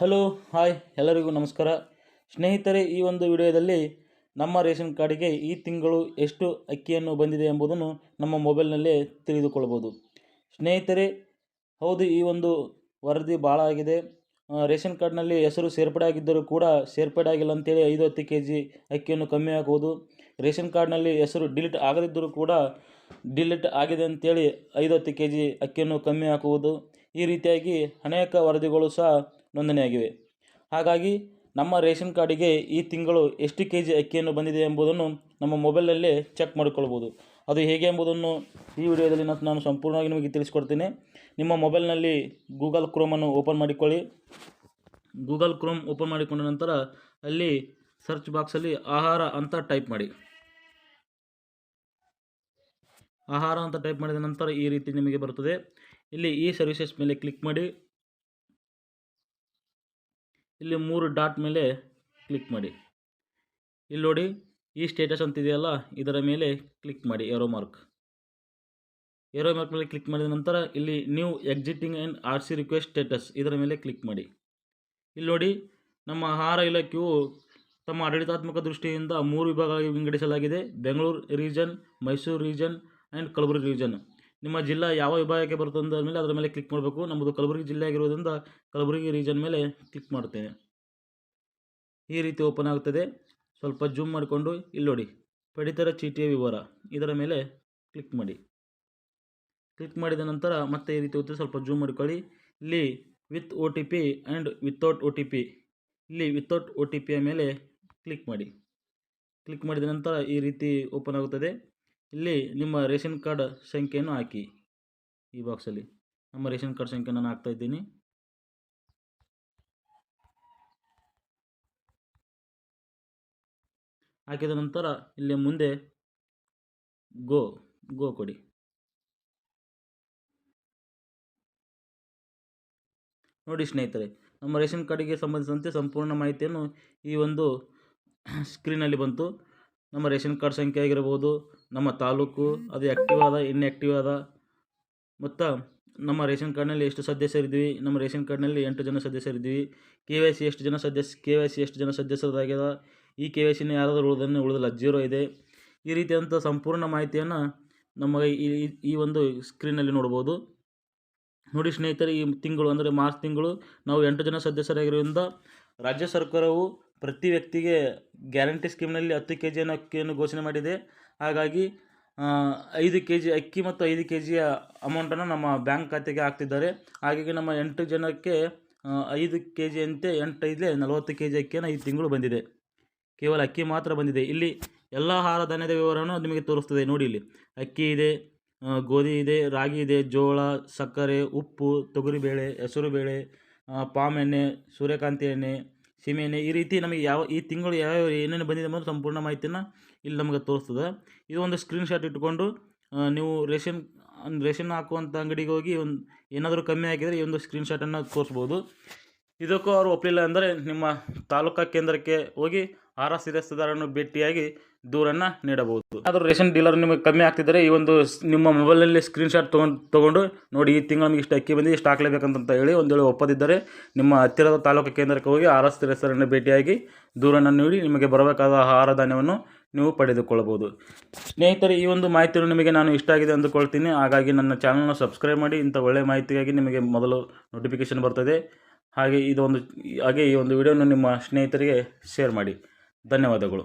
Hello hi ಎಲ್ಲರಿಗೂ ನಮಸ್ಕಾರ. ಸ್ನೇಹಿತರೆ, ಈ ಒಂದು ವಿಡಿಯೋದಲ್ಲಿ ನಮ್ಮ ರೇಷನ್ ಕಾರ್ಡಿಗೆ ಈ ತಿಂಗಳು ಎಷ್ಟು ಅಕ್ಕಿಯನ್ನು ಬಂದಿದೆ ಎಂಬುದನ್ನು ನಮ್ಮ ಮೊಬೈಲ್ನಲ್ಲೇ ತಿಳಿದುಕೊಳ್ಬೋದು. ಸ್ನೇಹಿತರೆ, ಹೌದು, ಈ ಒಂದು ವರದಿ ಭಾಳ ಆಗಿದೆ. ರೇಷನ್ ಕಾರ್ಡ್ನಲ್ಲಿ ಹೆಸರು ಸೇರ್ಪಡೆ ಆಗಿದ್ದರೂ ಕೂಡ ಸೇರ್ಪಡೆ ಆಗಿಲ್ಲ ಅಂತೇಳಿ ಐದು ಹತ್ತು ಕೆ ಜಿ ಅಕ್ಕಿಯನ್ನು ಕಮ್ಮಿ ಆಗುವುದು ರೇಷನ್ ಕಾರ್ಡ್ನಲ್ಲಿ ಹೆಸರು ಡಿಲೀಟ್ ಆಗದಿದ್ದರೂ ಕೂಡ ಡಿಲೀಟ್ ಆಗಿದೆ ಅಂತೇಳಿ ಐದು ಹತ್ತು ಕೆ ಜಿ ಅಕ್ಕಿಯನ್ನು ಕಮ್ಮಿ ಹಾಕುವುದು. ಈ ರೀತಿಯಾಗಿ ಅನೇಕ ವರದಿಗಳು ಸಹ ನೋಂದಣಿಯಾಗಿವೆ. ಹಾಗಾಗಿ ನಮ್ಮ ರೇಷನ್ ಕಾರ್ಡಿಗೆ ಈ ತಿಂಗಳು ಎಷ್ಟು ಕೆ ಜಿ ಅಕ್ಕಿಯನ್ನು ಬಂದಿದೆ ಎಂಬುದನ್ನು ನಮ್ಮ ಮೊಬೈಲಲ್ಲೇ ಚೆಕ್ ಮಾಡಿಕೊಳ್ಬೋದು. ಅದು ಹೇಗೆ ಎಂಬುದನ್ನು ಈ ವಿಡಿಯೋದಲ್ಲಿ ನಾನು ಸಂಪೂರ್ಣವಾಗಿ ನಿಮಗೆ ತಿಳಿಸ್ಕೊಡ್ತೀನಿ. ನಿಮ್ಮ ಮೊಬೈಲ್ನಲ್ಲಿ ಗೂಗಲ್ ಕ್ರೋಮನ್ನು ಓಪನ್ ಮಾಡಿಕೊಳ್ಳಿ. ಗೂಗಲ್ ಕ್ರೋಮ್ ಓಪನ್ ಮಾಡಿಕೊಂಡ ನಂತರ ಅಲ್ಲಿ ಸರ್ಚ್ ಬಾಕ್ಸಲ್ಲಿ ಆಹಾರ ಅಂತ ಟೈಪ್ ಮಾಡಿ. ಆಹಾರ ಅಂತ ಟೈಪ್ ಮಾಡಿದ ನಂತರ ಈ ರೀತಿ ನಿಮಗೆ ಬರುತ್ತದೆ. ಇಲ್ಲಿ ಈ ಸರ್ವಿಸಸ್ ಮೇಲೆ ಕ್ಲಿಕ್ ಮಾಡಿ. ಇಲ್ಲಿ ಮೂರು ಡಾಟ್ ಮೇಲೆ ಕ್ಲಿಕ್ ಮಾಡಿ. ಇಲ್ಲಿ ನೋಡಿ, ಈ ಸ್ಟೇಟಸ್ ಅಂತಿದೆಯಲ್ಲ, ಇದರ ಮೇಲೆ ಕ್ಲಿಕ್ ಮಾಡಿ ಏರೋ ಮಾರ್ಕ್ ಏರೋ ಮಾರ್ಕ್ ಮೇಲೆ ಕ್ಲಿಕ್ ಮಾಡಿದ ನಂತರ ಇಲ್ಲಿ new existing and R C request status ಇದರ ಮೇಲೆ ಕ್ಲಿಕ್ ಮಾಡಿ. ಇಲ್ಲಿ ನೋಡಿ, ನಮ್ಮ ಆಹಾರ ಇಲಾಖೆಯು ತಮ್ಮ ಆಡಳಿತಾತ್ಮಕ ದೃಷ್ಟಿಯಿಂದ ಮೂರು ವಿಭಾಗವಾಗಿ ವಿಂಗಡಿಸಲಾಗಿದೆ, Bengaluru region Mysuru region and Kalaburagi region ನಿಮ್ಮ ಜಿಲ್ಲಾ ಯಾವ ವಿಭಾಗಕ್ಕೆ ಬರುತ್ತೆ ಅಂದ ಮೇಲೆ ಅದರ ಮೇಲೆ ಕ್ಲಿಕ್ ಮಾಡಬೇಕು. ನಮ್ಮದು ಕಲಬುರಗಿ ಜಿಲ್ಲೆ ಆಗಿರೋದ್ರಿಂದ ಕಲಬುರಗಿ ರೀಜನ್ ಮೇಲೆ ಕ್ಲಿಕ್ ಮಾಡ್ತೇನೆ. ಈ ರೀತಿ ಓಪನ್ ಆಗುತ್ತದೆ ಸ್ವಲ್ಪ ಜೂಮ್ ಮಾಡಿಕೊಂಡು ಇಲ್ಲಿ ನೋಡಿ. ಪಡಿತರ ಚೀಟಿಯ ವಿವರ. ಇದರ ಮೇಲೆ ಕ್ಲಿಕ್ ಮಾಡಿ. ಕ್ಲಿಕ್ ಮಾಡಿದ ನಂತರ ಮತ್ತೆ ಈ ರೀತಿ ಸ್ವಲ್ಪ ಜೂಮ್ ಮಾಡಿಕೊಳ್ಳಿ. ಇಲ್ಲಿ with O T P and without O T P ಇಲ್ಲಿ ವಿತೌಟ್ ಒ ಟಿ ಪಿಯ ಮೇಲೆ ಕ್ಲಿಕ್ ಮಾಡಿ. ಕ್ಲಿಕ್ ಮಾಡಿದ ನಂತರ ಈ ರೀತಿ ಓಪನ್ ಆಗುತ್ತದೆ. ಇಲ್ಲಿ ನಿಮ್ಮ ರೇಷನ್ ಕಾರ್ಡ್ ಸಂಖ್ಯೆಯನ್ನು ಹಾಕಿ ಈ ಬಾಕ್ಸಲ್ಲಿ ನಮ್ಮ ರೇಷನ್ ಕಾರ್ಡ್ ಸಂಖ್ಯೆ ನಾನು ಹಾಕ್ತಾ ಇದ್ದೀನಿ. ಹಾಕಿದ ನಂತರ ಇಲ್ಲಿ ಮುಂದೆ ಗೋ ಗೋ ಕೊಡಿ. ನೋಡಿ ಸ್ನೇಹಿತರೆ, ನಮ್ಮ ರೇಷನ್ ಕಾರ್ಡಿಗೆ ಸಂಬಂಧಿಸಿದಂತೆ ಸಂಪೂರ್ಣ ಮಾಹಿತಿಯನ್ನು ಈ ಒಂದು ಸ್ಕ್ರೀನಲ್ಲಿ ಬಂತು. ನಮ್ಮ ರೇಷನ್ ಕಾರ್ಡ್ ಸಂಖ್ಯೆ ಆಗಿರ್ಬೋದು, ನಮ್ಮ ತಾಲೂಕು ಅದು ಆ್ಯಕ್ಟಿವ್ ಅದ ಇನ್ಆ್ಯಕ್ಟಿವ್ ಅದ ಮತ್ತು ನಮ್ಮ ರೇಷನ್ ಕಾರ್ಡ್ನಲ್ಲಿ ಎಷ್ಟು ಸದಸ್ಯರಿದ್ದೀವಿ ನಮ್ಮ ರೇಷನ್ ಕಾರ್ಡ್ನಲ್ಲಿ ಎಂಟು ಜನ ಸದಸ್ಯರಿದ್ದೀವಿ ಕೆ ವೈ ಸಿ ಎಷ್ಟು ಜನ ಸದಸ್ಯ, ಕೆ ವೈ ಸಿ ಎಷ್ಟು ಜನ ಸದಸ್ಯರದಾಗ್ಯದ ಈ ಕೆ ವೈ ಸಿನ ಯಾರಾದರೂ ಉಳಿದನ್ನು ಉಳಿದಿಲ್ಲ, ಜೀರೋ ಇದೆ. ಈ ರೀತಿಯಾದಂಥ ಸಂಪೂರ್ಣ ಮಾಹಿತಿಯನ್ನು ನಮಗೆ ಈ, ಈ- ಈ ಒಂದು ಸ್ಕ್ರೀನಲ್ಲಿ ನೋಡ್ಬೋದು. ನೋಡಿ ಸ್ನೇಹಿತರೆ, ಈ ತಿಂಗಳು ಅಂದರೆ ಮಾರ್ಚ್ ತಿಂಗಳು ನಾವು ಎಂಟು ಜನ ಸದಸ್ಯರಾಗಿರೋದ್ರಿಂದ ರಾಜ್ಯ ಸರ್ಕಾರವು ಪ್ರತಿ ವ್ಯಕ್ತಿಗೆ ಗ್ಯಾರಂಟಿ ಸ್ಕೀಮ್ನಲ್ಲಿ ಹತ್ತು ಕೆ ಜಿಯನ್ನು ಅಕ್ಕಿಯನ್ನು ಘೋಷಣೆ ಮಾಡಿದೆ. ಹಾಗಾಗಿ ಐದು ಕೆ ಜಿ ಅಕ್ಕಿ ಮತ್ತು ಐದು ಕೆ ಜಿಯ ಅಮೌಂಟನ್ನು ನಮ್ಮ ಬ್ಯಾಂಕ್ ಖಾತೆಗೆ ಹಾಕ್ತಿದ್ದಾರೆ. ಹಾಗಾಗಿ ನಮ್ಮ ಎಂಟು ಜನಕ್ಕೆ ಐದು ಕೆ ಜಿಯಂತೆ ಎಂಟೈದಲೇ ನಲವತ್ತು ಕೆ ಜಿ ಅಕ್ಕಿಯನ್ನು ಈ ತಿಂಗಳು ಬಂದಿದೆ. ಕೇವಲ ಅಕ್ಕಿ ಮಾತ್ರ ಬಂದಿದೆ. ಇಲ್ಲಿ ಎಲ್ಲ ಆಹಾರ ಧಾನ್ಯದ ವಿವರವನ್ನು ನಿಮಗೆ ತೋರಿಸ್ತದೆ. ನೋಡಿ ಇಲ್ಲಿ. ಅಕ್ಕಿ ಇದೆ ಗೋಧಿ ಇದೆ, ರಾಗಿ ಇದೆ, ಜೋಳ, ಸಕ್ಕರೆ, ಉಪ್ಪು, ತೊಗರಿಬೇಳೆ, ಹೆಸರುಬೇಳೆ ಬೇಳೆ ಪಾಮ್ ಎಣ್ಣೆ, ಸೂರ್ಯಕಾಂತಿ ಎಣ್ಣೆ ಸೀಮೆ ಎಣ್ಣೆ ಈ ರೀತಿ ನಮಗೆ ಯಾವ, ಈ ತಿಂಗಳು ಯಾವ್ಯಾವ ಏನೇನು ಬಂದಿದೆ ಅನ್ನೋದು ಸಂಪೂರ್ಣ ಮಾಹಿತಿನ ಇಲ್ಲಿ ನಮಗೆ ತೋರಿಸ್ತದೆ. ಇದು ಒಂದು ಸ್ಕ್ರೀನ್ಶಾಟ್ ಇಟ್ಕೊಂಡು ನೀವು ರೇಷನ್ ರೇಷನ್ ಹಾಕುವಂಥ ಅಂಗಡಿಗೆ ಹೋಗಿ ಒಂದು, ಏನಾದರೂ ಕಮ್ಮಿ ಆಗಿದರೆ ಈ ಒಂದು ಸ್ಕ್ರೀನ್ಶಾಟನ್ನು ತೋರಿಸ್ಬೋದು. ಇದಕ್ಕೂ ಅವರು ಒಪ್ಪಲಿಲ್ಲ ಅಂದರೆ ನಿಮ್ಮ ತಾಲೂಕಾ ಕೇಂದ್ರಕ್ಕೆ ಹೋಗಿ ಆರ್ ಆಹಾರ ಸ್ಥಿರಸ್ಥದಾರನ್ನು ಭೇಟಿಯಾಗಿ ದೂರನ್ನು ನೀಡಬಹುದು. ಆದರೂ ರೇಷನ್ ಡೀಲರ್ ನಿಮಗೆ ಕಮ್ಮಿ ಆಗ್ತಿದ್ದರೆ ಈ ಒಂದು ನಿಮ್ಮ ಮೊಬೈಲಲ್ಲಿ ಸ್ಕ್ರೀನ್ಶಾಟ್ ತೊಗೊಂಡು ತೊಗೊಂಡು ನೋಡಿ, ಈ ತಿಂಗಳು ನಮಗೆ ಇಷ್ಟು ಅಕ್ಕಿ ಬಂದು ಇಷ್ಟು ಹಾಕ್ಲೇಬೇಕಂತ ಹೇಳಿ ಒಂದು ವೇಳೆ ಒಪ್ಪದಿದ್ದರೆ ನಿಮ್ಮ ಹತ್ತಿರದ ತಾಲೂಕು ಕೇಂದ್ರಕ್ಕೆ ಹೋಗಿ ಆರ್ ಎಸ್ ತಿರಸರನ್ನು ಭೇಟಿಯಾಗಿ ದೂರನ್ನು ನೀಡಿ ನಿಮಗೆ ಬರಬೇಕಾದ ಆಹಾರ ಧಾನ್ಯವನ್ನು ನೀವು ಪಡೆದುಕೊಳ್ಳಬಹುದು. ಸ್ನೇಹಿತರೆ, ಈ ಒಂದು ಮಾಹಿತಿಯನ್ನು ನಿಮಗೆ ನಾನು ಇಷ್ಟ ಆಗಿದೆ ಅಂದುಕೊಳ್ತೀನಿ. ಹಾಗಾಗಿ ನನ್ನ ಚಾನಲ್ನ ಸಬ್ಸ್ಕ್ರೈಬ್ ಮಾಡಿ, ಇಂಥ ಒಳ್ಳೆಯ ಮಾಹಿತಿಗಾಗಿ ನಿಮಗೆ ಮೊದಲು ನೋಟಿಫಿಕೇಷನ್ ಬರ್ತದೆ. ಹಾಗೆ ಇದೊಂದು ಹಾಗೆ ಈ ಒಂದು ವಿಡಿಯೋನ ನಿಮ್ಮ ಸ್ನೇಹಿತರಿಗೆ ಶೇರ್ ಮಾಡಿ. ಧನ್ಯವಾದಗಳು.